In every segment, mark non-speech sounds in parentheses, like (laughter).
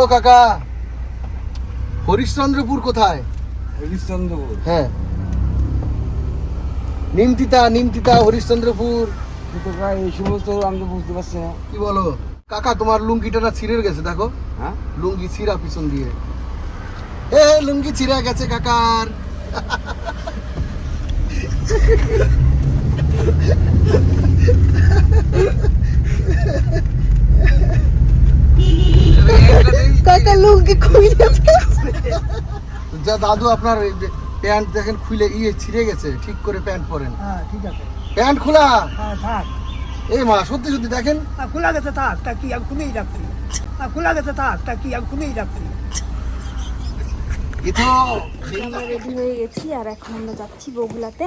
ও কাকা হরিশ্চন্দ্রপুর কোথায়? হরিশ্চন্দ্রপুর। হ্যাঁ। নিমতিতা নিমতিতা হরিশ্চন্দ্রপুর। এই সমস্ত আমি তো বুঝতে পারছি না। কি বলো? কাকা তোমার লুঙ্গিটা না ছিঁড়ে গেছে দেখো। হ্যাঁ? লুঙ্গি ছিঁড়া পিছন দিয়ে। এ লুঙ্গি ছিঁড়া গেছে কাকার। (laughs) কাকা লুঙ্গি খুলে যা দাদু আপনার প্যান্ট দেখেন খুলে ইয়ে ছিঁড়ে গেছে ঠিক করে প্যান্ট পরেন। হ্যাঁ ঠিক আছে। প্যান্ট খোলা? হ্যাঁ থাক। এই মা সত্যি সত্যি দেখেন। আর খোলা গেছে থাক তা কি আমি খুলেই রাখছি আর খোলা গেছে থাক তা কি আমি খুলেই রাখছি আমরা রেডি হয়ে গেছি আর এখন আমরা যাচ্ছি বগুলাতে।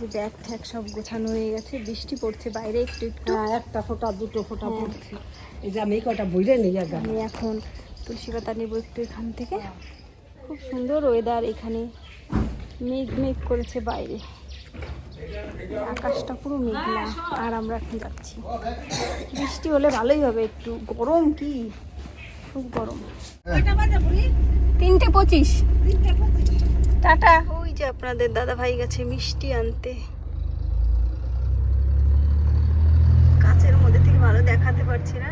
যে ব্যাগ ঠ্যাগ সব গোছানো হয়ে গেছে বৃষ্টি পড়ছে বাইরে একটু একটু। হ্যাঁ একটা ফোঁটা দুটো ফোঁটা হ্যাঁ। পড়ছে। এই যে আমি কটা বইরে নিই আমি এখন তুলসী পাতা নেব একটু এখান থেকে। খুব সুন্দর ওয়েদার এখানে। মেঘ মেঘ করেছে বাইরে। আকাশটা পুরো মেঘলা আর আমরা এখন যাচ্ছি। বৃষ্টি হলে ভালোই হবে একটু। গরম কি? খুব গরম। তিনটে পঁচিশ। টাটা। ওই যে আপনাদের দাদা ভাই গেছে মিষ্টি আনতে কাছের মধ্যে থেকে ভালো দেখাতে পারছি না।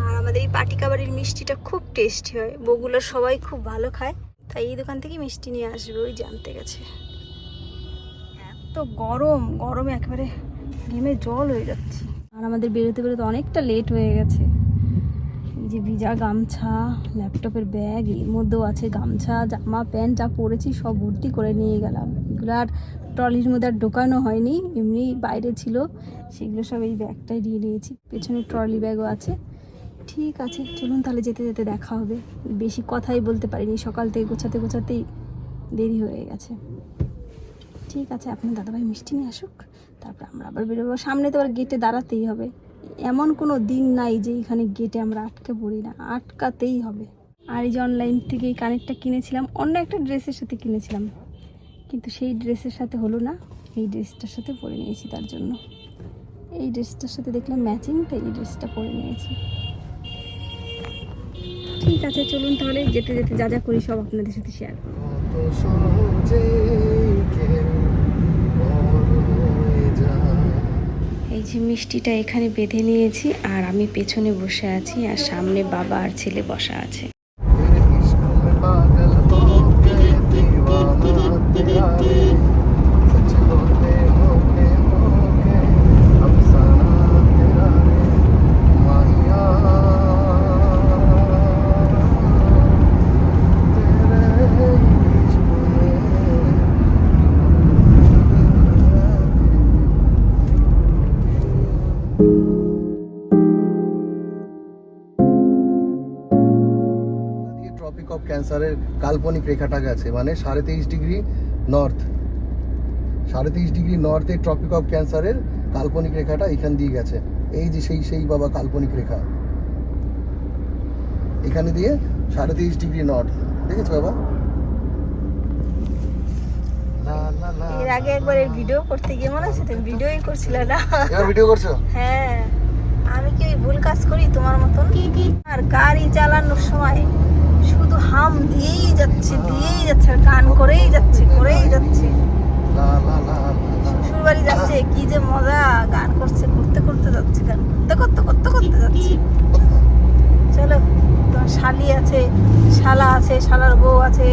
আর আমাদের এই পাটিকা বাড়ির মিষ্টিটা খুব টেস্টি হয়। বগুলোর সবাই খুব ভালো খায়। তাই এই দোকান থেকে মিষ্টি নিয়ে আসবে, ওই জানতে গেছে। এত গরম, গরমে একেবারে ঘেমে জল হয়ে যাচ্ছে। আর আমাদের বেরোতে বেরোতে অনেকটা লেট হয়ে গেছে। এই যে ভিজা গামছা, ল্যাপটপের ব্যাগ এর মধ্যেও আছে গামছা, জামা, প্যান্ট, যা পরেছি সব ভর্তি করে নিয়ে গেলাম। এগুলো আর ট্রলির মধ্যে আর ঢোকানো হয়নি, এমনি বাইরে ছিল। সেগুলো সব এই ব্যাগটাই দিয়ে নিয়েছি। পেছনে ট্রলি ব্যাগও আছে। ঠিক আছে, চলুন তাহলে যেতে যেতে দেখা হবে। বেশি কথাই বলতে পারিনি, সকাল থেকে গোছাতে গোছাতেই দেরি হয়ে গেছে। ঠিক আছে, আপনার দাদাভাই মিষ্টি নিয়ে আসুক, তারপর আমরা আবার বেরোবো। সামনে তো আবার গেটে দাঁড়াতেই হবে। এমন কোনো দিন নাই যে এখানে গেটে আমরা আটকে পড়ি না, আটকাতেই হবে। আর এই যে অনলাইন থেকে এই কানেরটা কিনেছিলাম, অন্য একটা ড্রেসের সাথে কিনেছিলাম। কিন্তু সেই ড্রেসের সাথে হলো না। এই ড্রেসটার সাথে পরে নিয়েছি তার জন্য। এই ড্রেসটার সাথে দেখলাম ম্যাচিং তাই এই ড্রেসটা পরে নিয়েছি। ঠিক আছে চলুন তাহলে যেতে যেতে যা যা করি সব আপনাদের সাথে শেয়ার। এই যে মিষ্টিটা এখানে বেঁধে নিয়েছি আর আমি পেছনে বসে আছি আর সামনে বাবা আর ছেলে বসা আছে। Beep, beep, beep. অফ ক্যান্সারের কাল্পনিক রেখাটা গেছে মানে সাড়ে তেইশ ডিগ্রি নর্থ সাড়ে তেইশ ডিগ্রি নর্থে ট্রপিক অফ ক্যান্সারের কাল্পনিক রেখাটা এখান দিয়ে গেছে। এই যে সেই সেই বাবা কাল্পনিক রেখা। এখানে দিয়ে সাড়ে তেইশ ডিগ্রি নর্থ দেখেছ বাবা? লা, লা, লা। এর আগে একবার এর ভিডিও করতে গিয়ে মনে আছে? তুমি ভিডিওই করছিল না? এবার ভিডিও করছ? হ্যাঁ। আমি কি ওই ভুল কাজ করি তোমার মতন? আর গাড়ি চালানোর সময় হাম দিয়েই যাচ্ছে দিয়েই যাচ্ছে আর গান করেই যাচ্ছে করেই যাচ্ছে। লা, লা, লা, লা, লা। শ্বশুর বাড়ি যাচ্ছে কি যে মজা গান করছে করতে করতে যাচ্ছে গান করতে করতে করতে করতে যাচ্ছে। চলো তোমার শালি আছে শালা আছে শালার বউ আছে।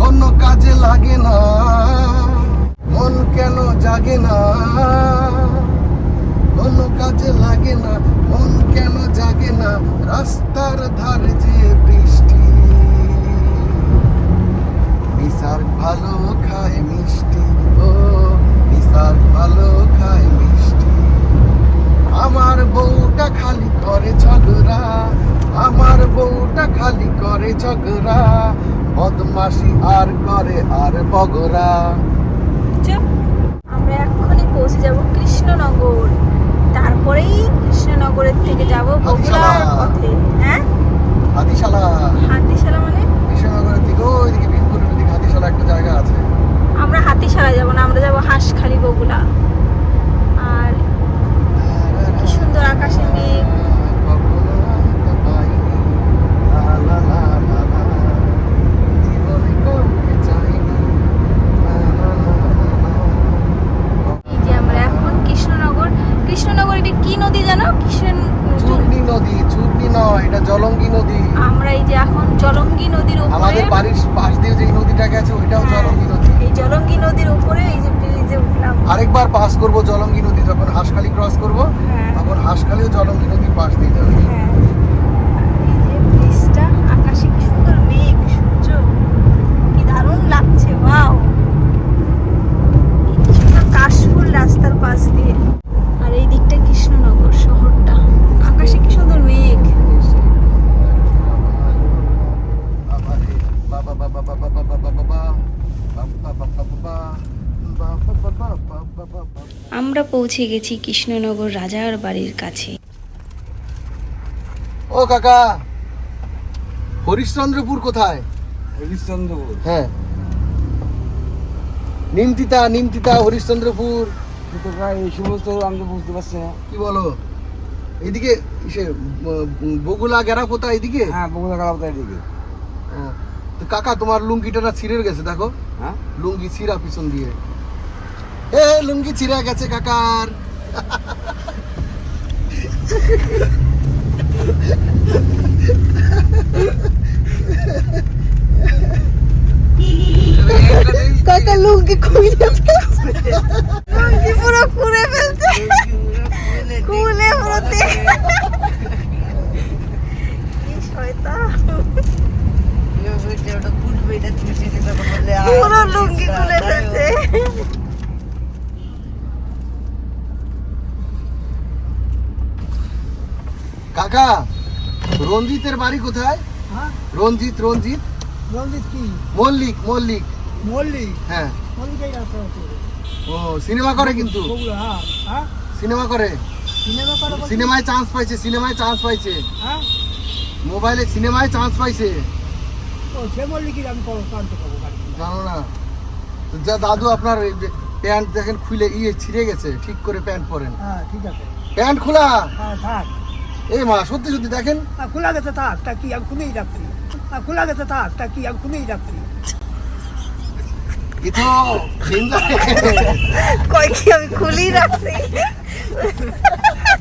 কোনো কাজে লাগে না মন কেন জাগে না? কোনো কাজে লাগে না মন কেন জাগে না রাস্তার ধারে যে বৃষ্টি নিসার ভালো খায় মিষ্টি ও নিসার ভালো খায় মিষ্টি আমার বউটা খালি করে ঝগড়া আমার বউটা খালি করে ঝগড়া বদমাসি আর করে আর বগরা আমরা এক্ষুনি পৌঁছে যাব কৃষ্ণনগর। তারপরেই কৃষ্ণনগরের থেকে যাব বগুড়ার পথে হ্যাঁ হাতিশালা হাতিশালা মানে কৃষ্ণনগরের দিকে ওইদিকে বিনপুরের দিকে হাতিশালা একটা জায়গা আছে আমরা হাতিশালা যাব না আমরা যাব হাঁসখালি বগুড়া আর কি সুন্দর আকাশে মেঘ কখনো হয়তো পাইনি জলঙ্গি নদী আমরা এই যে এখন জলঙ্গি নদীর উপরে। আমাদের বাড়ির পাশ দিয়ে যে নদীটা গেছে ওইটাও হ্যাঁ, জলঙ্গি নদী। এই জলঙ্গি নদীর উপরে এই যে ব্রিজে উঠলাম। আরেকবার পাস করব জলঙ্গি নদী যখন হাঁসখালি ক্রস করব হ্যাঁ। তখন হাসখালিও জলঙ্গি নদীর পাশ দিয়ে যাবে। হ্যাঁ এই যে ব্রিজটা আকাশে কি সুন্দর মেঘ সূর্য কি দারুণ লাগছে ওয়াও কি সুন্দর কাশফুল রাস্তার পাশ দিয়ে আর এই দিকটা কৃষ্ণনগর শহরটা আকাশে কি সুন্দর মেঘ আমরা পৌঁছে গেছি কৃষ্ণনগর রাজার বাড়ির কাছে। ও কাকা হরিশ্চন্দ্রপুর কোথায়? হরিশ্চন্দ্রপুর? হ্যাঁ। নিমতিতা নিমতিতা হরিশ্চন্দ্রপুর। এই সমস্ত আমি বুঝতে পারছি না। কি বলো? এইদিকে সে বগুলা গেরাপোতা এইদিকে হ্যাঁ বগুড়া কালাবতা এদিকে? ও, তো কাকা তোমার লুঙ্গিটা না ছিঁড়ে গেছে দেখো। হ্যাঁ? লুঙ্গি ছিঁড়া পিছন দিয়ে। এ লুঙ্গি ছিঁড়া গেছে কাকার। কাকা লুঙ্গি খুলে ফেলছে। লুঙ্গি পুরো খুলে ফেলছে। খুলে পুরো কি শয়তান। পুরো লুঙ্গি খুলে ফেলছে। কাকা রঞ্জিতের বাড়ি কোথায়? হ্যাঁ? রঞ্জিত রঞ্জিত? রঞ্জিত কি? মল্লিক মল্লিক। মল্লিক? হ্যাঁ। ও সিনেমা করে কিন্তু? হ্যাঁ। হ্যাঁ? সিনেমা করে? সিনেমায় চান্স পাইছে সিনেমায় চান্স পাইছে। হ্যাঁ? মোবাইলে সিনেমায় চান্স পাইছে। সে মল্লিকের আমি কানতে পাবো জানো না। যা দাদু আপনার প্যান্ট দেখেন খুলে ইয়ে ছিঁড়ে গেছে ঠিক করে প্যান্ট পরেন। হ্যাঁ ঠিক আছে। প্যান্ট খোলা? হ্যাঁ থাক। এই মা সত্যি সত্যি দেখেন। খোলা গেছে থাক। তা কি আমি খুলেই রাখছি খোলা গেছে থাক। তা কি আমি খুলেই রাখছি এ তো danger। কয় কি আমি খুলেই রাখছি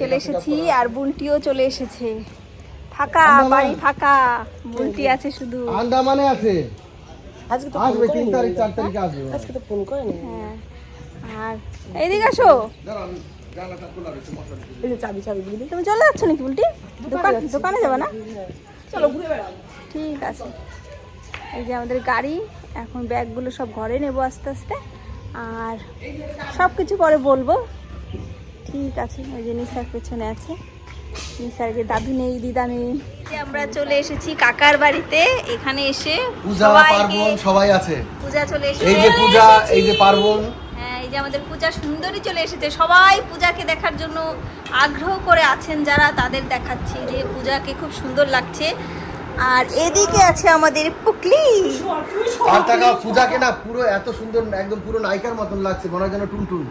চলে এসেছি আর বুলটিও চলে এসেছে। ফাঁকা বাড়ি ফাঁকা। বুলটি আছে শুধু। আন্দামানে আছে। আজকে তো ফোন আসবে তিন করেনি। তারিখ চার তারিখে আসবে। আজকে তো ফোন করেনি। হ্যাঁ। আর এইদিকে আসো। এই যে চাবি তুমি চলে যাচ্ছ নাকি বুলটি দোকান দোকানে যাবে না? চলো ঘুরে বেড়াও ঠিক আছে। এই যে আমাদের গাড়ি এখন ব্যাগগুলো সব ঘরে নেব আস্তে আস্তে। আর সব কিছু পরে বলব। ঠিক আছে ওই যে নিসার পেছনে আছে। নিসার যে দাদু নেই দিদা নেই। আমরা চলে এসেছি কাকার বাড়িতে। এখানে এসে পূজা পার্বণ সবাই আছে। পূজা চলে এসেছে। এই যে পূজা এই যে পার্বণ। হ্যাঁ এই যে আমাদের পূজা সুন্দরী চলে এসেছে। সবাই পূজাকে দেখার জন্য আগ্রহ করে আছেন যারা তাদের দেখাচ্ছি যে পূজাকে খুব সুন্দর লাগছে। আর এদিকে আছে আমাদের পুকলি। আর টাকা পূজাকে না পুরো এত সুন্দর একদম পুরো নায়িকার মতন লাগছে মনে হয় যেন টুনটুন।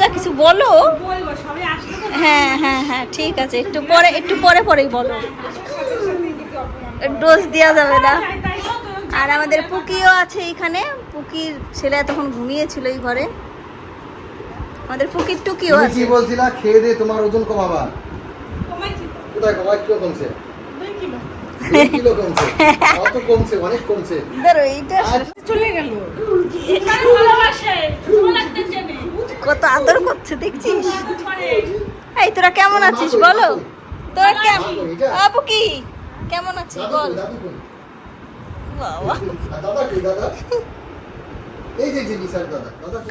পূজা কিছু বলো। হ্যাঁ হ্যাঁ হ্যাঁ ঠিক আছে একটু পরে একটু পরে পরেই বলো। ডোজ দেওয়া যাবে না। আর আমাদের পুকিও আছে এখানে। পুকির ছেলে তখন ঘুমিয়েছিল এই ঘরে। আমাদের পুকির টুকিও আছে। কি বলছিলা? খেয়ে দে তোমার ওজন কমাবা? কোথায় কমায়? কিলো কমছে। কিলো। কমছে। অত কমছে অনেক কমছে। ধরো এইটা। আর কত আদর করছে, দেখছিস? এই, তোরা কেমন আছিস বলো? তোরা কেমন আপু কি? কেমন আছিস বল?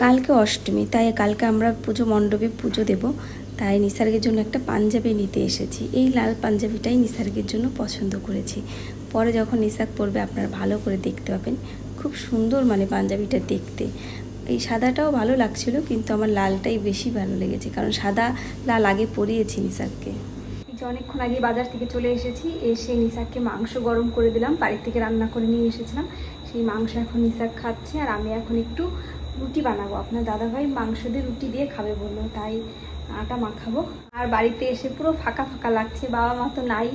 কালকে অষ্টমী, তাই কালকে আমরা পুজো মণ্ডপে পুজো দেব। তাই নিসার্গের জন্য একটা পাঞ্জাবি নিতে এসেছি। এই লাল পাঞ্জাবিটাই নিসার্গের জন্য পছন্দ করেছি। পরে যখন নিসার্গ পরবে আপনারা ভালো করে দেখতে পাবেন। খুব সুন্দর মানে পাঞ্জাবিটা দেখতে। এই সাদাটাও ভালো লাগছিল, কিন্তু আমার লালটাই বেশি ভালো লেগেছে, কারণ সাদা লাল আগে পরিয়েছি নিসার্গকে যে অনেকক্ষণ আগে বাজার থেকে চলে এসেছি, এসে নিসাককে মাংস গরম করে দিলাম, বাড়ির থেকে রান্না করে নিয়ে এসেছিলাম। সেই মাংস এখন নিসাক খাচ্ছে, আর আমি এখন একটু রুটি বানাবো। আপনার দাদাভাই মাংস দিয়ে রুটি দিয়ে খাবে বলল, তাই আটা মাখাবো। আর বাড়িতে এসে পুরো ফাঁকা ফাঁকা লাগছে, বাবা মা তো নাই।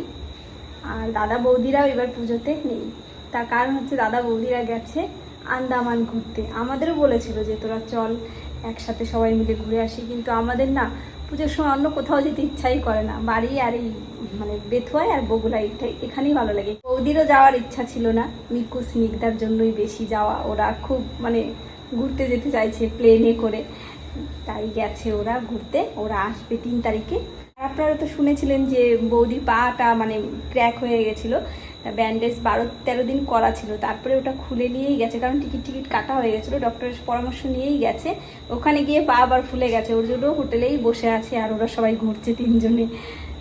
আর দাদা বৌদিরাও এবার পুজোতে নেই। তার কারণ হচ্ছে দাদা বৌদিরা গেছে আন্দামান ঘুরতে। আমাদেরও বলেছিল যে, তোরা চল, একসাথে সবাই মিলে ঘুরে আসি। কিন্তু আমাদের না, পুজোর সময় অন্য কোথাও যেতে ইচ্ছাই করে না। বাড়ি আর এই মানে বেথুয়ায় আর বগুলা এখানেই ভালো লাগে। বৌদিরও যাওয়ার ইচ্ছা ছিল না। মিকু স্নিগ্ধার জন্যই বেশি যাওয়া। ওরা খুব মানে ঘুরতে যেতে চাইছে প্লেনে করে। তাই গেছে ওরা ঘুরতে। ওরা আসবে তিন তারিখে। আপনারা তো শুনেছিলেন যে বৌদি পাটা মানে ক্র্যাক হয়ে গেছিল। ব্যান্ডেজ বারো তেরো দিন করা ছিল। তারপরে ওটা খুলে নিয়েই গেছে, কারণ টিকিট টিকিট কাটা হয়ে গেছিল ডক্টরের পরামর্শ নিয়েই গেছে। ওখানে গিয়ে পা আবার ফুলে গেছে, ওর জন্য হোটেলেই বসে আছে আর ওরা সবাই ঘুরছে তিনজনে।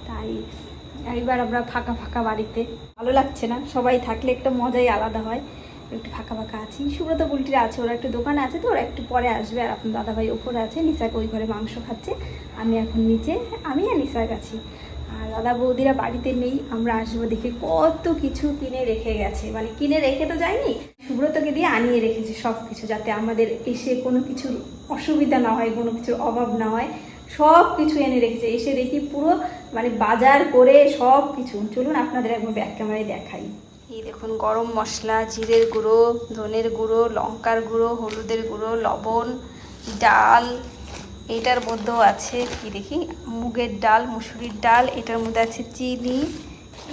তাই এইবার আমরা ফাঁকা ফাঁকা বাড়িতে। ভালো লাগছে না, সবাই থাকলে একটা মজাই আলাদা হয়। একটু ফাঁকা ফাঁকা আছি। সুব্রত বুলটিরা আছে, ওরা একটু দোকানে আছে তো, ওরা একটু পরে আসবে আর আপনার দাদাভাই ওপরে আছে, নিশাক ওই ঘরে মাংস খাচ্ছে। আমি এখন নিচে, আমি আর আছি। আর দাদা বৌদিরা বাড়িতে নেই, আমরা আসব দেখে কত কিছু কিনে রেখে গেছে। মানে কিনে রেখে তো যায়নি, সুব্রতকে দিয়ে আনিয়ে রেখেছে সব কিছু যাতে আমাদের এসে কোনো কিছুর অসুবিধা না হয়, কোনো কিছুর অভাব না হয়। সব কিছু এনে রেখেছে, এসে দেখি পুরো মানে বাজার করে সব কিছু চলুন আপনাদের একবার ব্যাক ক্যামেরায় দেখাই। এই দেখুন, গরম মশলা, জিরের গুঁড়ো, ধনের গুঁড়ো, লঙ্কার গুঁড়ো, হলুদের গুঁড়ো, লবণ, ডাল এটার মধ্যেও আছে কি দেখি? মুগের ডাল, মুসুরির ডাল, এটার মধ্যে আছে চিনি,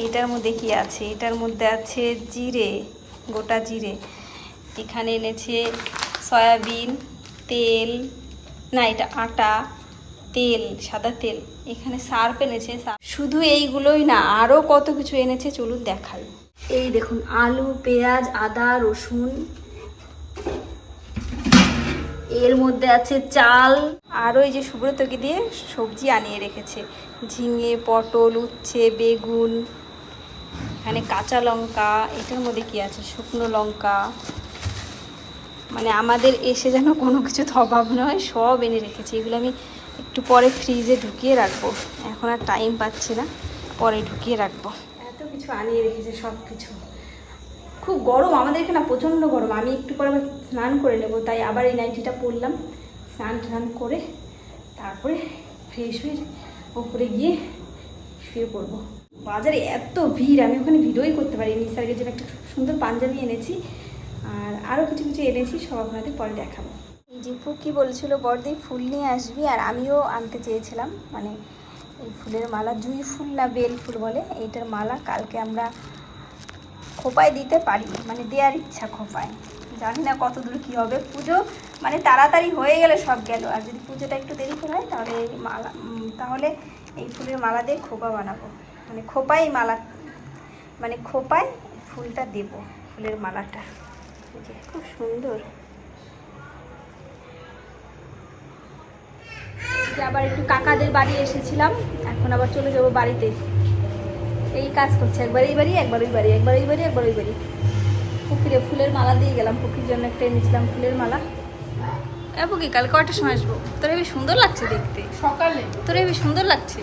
এটার মধ্যে কি আছে? এটার মধ্যে আছে জিরে, গোটা জিরে। এখানে এনেছে সয়াবিন, তেল, না, এটা আটা, তেল, সাদা তেল। এখানে সার্ফ এনেছে শুধু এইগুলোই না আরও কত কিছু এনেছে, চলুন দেখাই। এই দেখুন, আলু, পেঁয়াজ, আদা, রসুন এর মধ্যে আছে চাল। আর ওই যে সুব্রতকে দিয়ে সবজি আনিয়ে রেখেছে। ঝিঙে পটল উচ্ছে বেগুন এখানে কাঁচা লঙ্কা এটার মধ্যে কি আছে? শুকনো লঙ্কা। মানে আমাদের এসে যেন কোনো কিছু অভাব নয় সব এনে রেখেছি। এগুলো আমি একটু পরে ফ্রিজে ঢুকিয়ে রাখব। এখন আর টাইম পাচ্ছি না পরে ঢুকিয়ে রাখব। এত কিছু আনিয়ে রেখেছে সব কিছু খুব গরম, আমাদের এখানে প্রচণ্ড গরম। আমি একটু পরে আবার স্নান করে নেব, তাই আবার এই নাইটিটা পরলাম। স্নান টান করে তারপরে ফ্রেশ হয়ে ওপরে গিয়ে শুয়ে পড়ব। বাজারে এত ভিড়, আমি ওখানে ভিডিওই করতে পারি নিসার্গের জন্য একটা সুন্দর পাঞ্জাবি এনেছি, আর আরও কিছু কিছু এনেছি, সব আপনাদের পরে দেখাবো। এই যে পুকি বলছিল, বড়দি, ফুল নিয়ে আসবি, আর আমিও আনতে চেয়েছিলাম। মানে এই ফুলের মালা, জুঁই ফুল না, বেল ফুল বলে, এইটার মালা কালকে আমরা খোপায় দিতে পারি মানে দেওয়ার ইচ্ছা খোপায়। জানি না কত দূর কী হবে। পুজো মানে তাড়াতাড়ি হয়ে গেলে সব গেল। আর যদি পুজোটা একটু দেরি করে হয়, তাহলে এই মালা তাহলে এই ফুলের মালা দিয়ে খোপা বানাবো। মানে খোপায় মালা মানে খোপায় ফুলটা দেব, ফুলের মালাটা। খুব সুন্দর। আবার একটু কাকাদের বাড়ি এসেছিলাম, এখন আবার চলে যাব বাড়িতে। এই কাজ করছে একবার এই বাড়ি একবার ওই বাড়ি একবার এই বাড়ি একবার ওই বাড়ি। পুকুরে ফুলের মালা দিয়ে গেলাম পুকুর জন্য একটা এনেছিলাম ফুলের মালা। এ পুকি কাল কটার সময় আসব? তোর হেবি সুন্দর লাগছে দেখতে। সকালে। তোর হেবি সুন্দর লাগছে।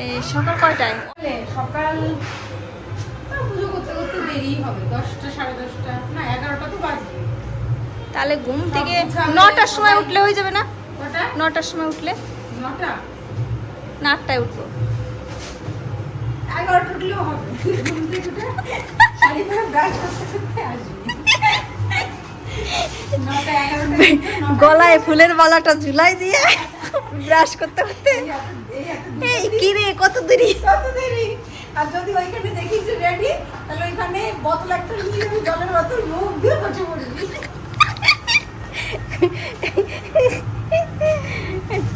এই সকাল কয়টায়? সকাল পুজো করতে করতে দেরি হবে দশটা সাড়ে দশটা না এগারোটা তো বাজবে। তাহলে ঘুম থেকে নটার সময় উঠলে হয়ে যাবে না? নটার সময় উঠলে? নটা। না আটটায় উঠবো। এগারোটা উঠলেও হবে। ঘুম থেকে উঠে শাড়ি পরে ব্রাশ করতে করতে আসবে গলায় ফুলের মালাটা ঝুলাই দিয়ে ব্রাশ করতে করতে। এই কি রে কত দেরি? কত দেরি? আর যদি ওইখানে দেখি যে রেডি তাহলে ওইখানে বোতল একটা নিয়ে যাবি জলের বোতল মুখ দিয়ে বসে পড়বি।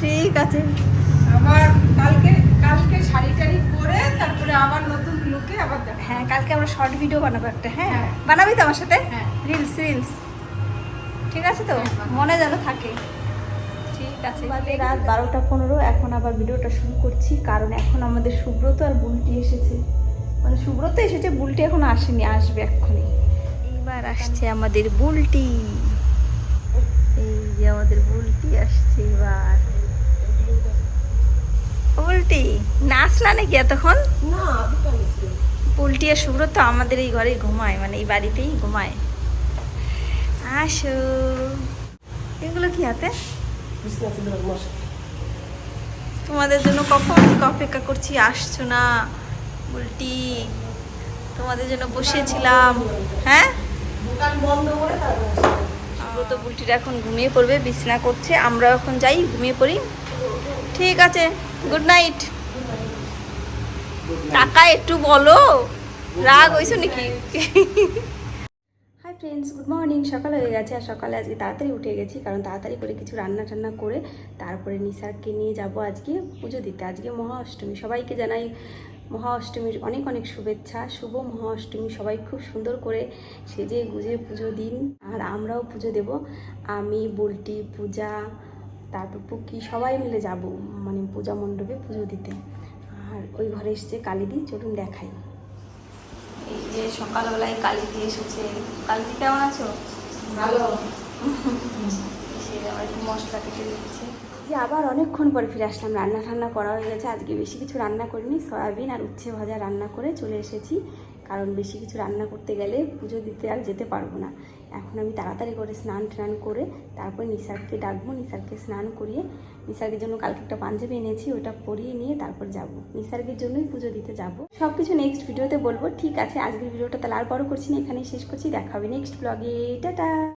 ঠিক আছে। আবার কালকে কালকে শাড়ি টাড়ি পরে তারপরে আবার নতুন লুকে আবার হ্যাঁ কালকে আমরা শর্ট ভিডিও বানাবো একটা হ্যাঁ? হ্যাঁ। বানাবি তো আমার সাথে? হ্যাঁ। রিলস রিলস ঠিক আছে তো? মনে যেন থাকে। ঠিক আছে। রাত বারোটা পনেরো এখন আবার ভিডিওটা শুরু করছি কারণ এখন আমাদের সুব্রত আর বুলটি এসেছে। মানে সুব্রত এসেছে বুলটি এখন আসেনি আসবে এক্ষুনি। এইবার আসছে আমাদের বুলটি। এই যে আমাদের বুলটি আসছে এবার। উল্টি নাচ না নাকি এতক্ষণ? উল্টি আর তো আমাদের এই ঘরেই ঘুমায় মানে এই বাড়িতেই ঘুমায়। আসো। এগুলো কি হাতে? তোমাদের জন্য কখন থেকে অপেক্ষা করছি আসছো না? উল্টি তোমাদের জন্য বসেছিলাম। হ্যাঁ? তো বুলটিটা এখন ঘুমিয়ে পড়বে বিছনা করছে আমরা এখন যাই ঘুমিয়ে পড়ি। ঠিক আছে গুড নাইট টাকা একটু বলো, রাগ হয়েছে নাকি? হাই ফ্রেন্ডস গুড মর্নিং সকাল হয়ে গেছে আর সকালে আজকে তাড়াতাড়ি উঠে গেছি, কারণ তাড়াতাড়ি করে কিছু রান্না টান্না করে তারপরে নিসারকে নিয়ে যাব আজকে পুজো দিতে। আজকে মহা অষ্টমী সবাইকে জানাই মহা অষ্টমীর অনেক অনেক শুভেচ্ছা। শুভ মহা অষ্টমী সবাই খুব সুন্দর করে সেজে গুজে পুজো দিন, আর আমরাও পুজো দেব। আমি, বুলটি, পূজা তারপর পুকি সবাই মিলে যাব মানে পূজা মণ্ডপে পুজো দিতে। আর ওই ঘরে এসছে কালিদি চলুন দেখাই। এই যে সকালবেলায় কালিদি এসেছে। কালিদি কেমন আছো? ভালো। সে আবার একটু মশলা কেটে দিচ্ছে। যে আবার অনেকক্ষণ পরে ফিরে আসলাম রান্না ঠান্না করা হয়ে গেছে। আজকে বেশি কিছু রান্না করিনি সয়াবিন আর উচ্ছে ভাজা রান্না করে চলে এসেছি। কারণ বেশি কিছু রান্না করতে গেলে পুজো দিতে আর যেতে পারব না। এখন আমি তাড়াতাড়ি করে স্নান টান করে তারপর নিসারকে ডাকবো। নিসারকে স্নান করিয়ে নিসার্গের জন্য কালকে একটা পাঞ্জাবি এনেছি, ওটা পরিয়ে নিয়ে তারপর যাব। নিসার্গের জন্যই পুজো দিতে যাব। সব কিছু নেক্সট ভিডিওতে বলব। ঠিক আছে, আজকের ভিডিওটা তাহলে আর বড় করছি না, এখানেই শেষ করছি। দেখা হবে নেক্সট ব্লগে টাটা!